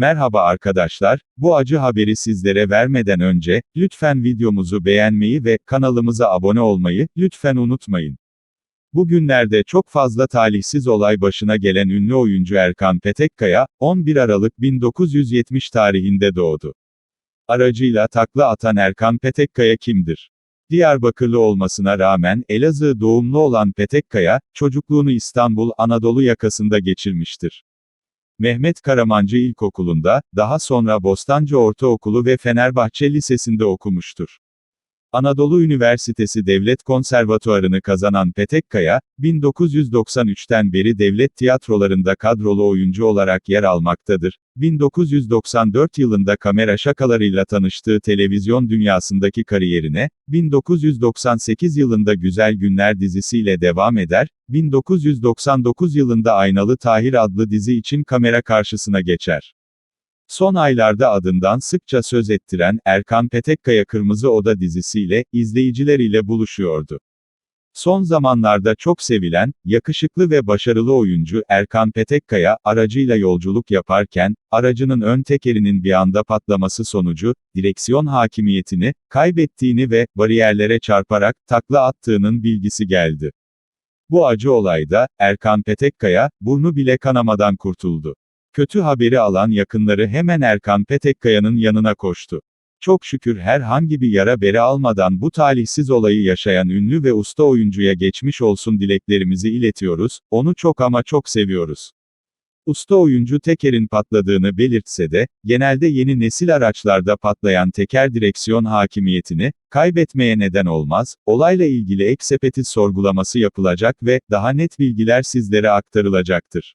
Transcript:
Merhaba arkadaşlar, bu acı haberi sizlere vermeden önce, lütfen videomuzu beğenmeyi ve kanalımıza abone olmayı, lütfen unutmayın. Bugünlerde çok fazla talihsiz olay başına gelen ünlü oyuncu Erkan Petekkaya, 11 Aralık 1970 tarihinde doğdu. Aracıyla takla atan Erkan Petekkaya kimdir? Diyarbakırlı olmasına rağmen Elazığ doğumlu olan Petekkaya, çocukluğunu İstanbul Anadolu yakasında geçirmiştir. Mehmet Karamancı İlkokulu'nda, daha sonra Bostancı Ortaokulu ve Fenerbahçe Lisesi'nde okumuştur. Anadolu Üniversitesi Devlet Konservatuarını kazanan Petekkaya, 1993'ten beri devlet tiyatrolarında kadrolu oyuncu olarak yer almaktadır. 1994 yılında kamera şakalarıyla tanıştığı televizyon dünyasındaki kariyerine, 1998 yılında Güzel Günler dizisiyle devam eder, 1999 yılında Aynalı Tahir adlı dizi için kamera karşısına geçer. Son aylarda adından sıkça söz ettiren Erkan Petekkaya Kırmızı Oda dizisiyle izleyicileriyle buluşuyordu. Son zamanlarda çok sevilen, yakışıklı ve başarılı oyuncu Erkan Petekkaya, aracıyla yolculuk yaparken, aracının ön tekerinin bir anda patlaması sonucu, direksiyon hakimiyetini, kaybettiğini ve, bariyerlere çarparak, takla attığının bilgisi geldi. Bu acı olayda, Erkan Petekkaya, burnu bile kanamadan kurtuldu. Kötü haberi alan yakınları hemen Erkan Petekkaya'nın yanına koştu. Çok şükür herhangi bir yara bere almadan bu talihsiz olayı yaşayan ünlü ve usta oyuncuya geçmiş olsun dileklerimizi iletiyoruz, onu çok ama çok seviyoruz. Usta oyuncu tekerin patladığını belirtse de, genelde yeni nesil araçlarda patlayan teker direksiyon hakimiyetini, kaybetmeye neden olmaz, olayla ilgili ek sepeti sorgulaması yapılacak ve, daha net bilgiler sizlere aktarılacaktır.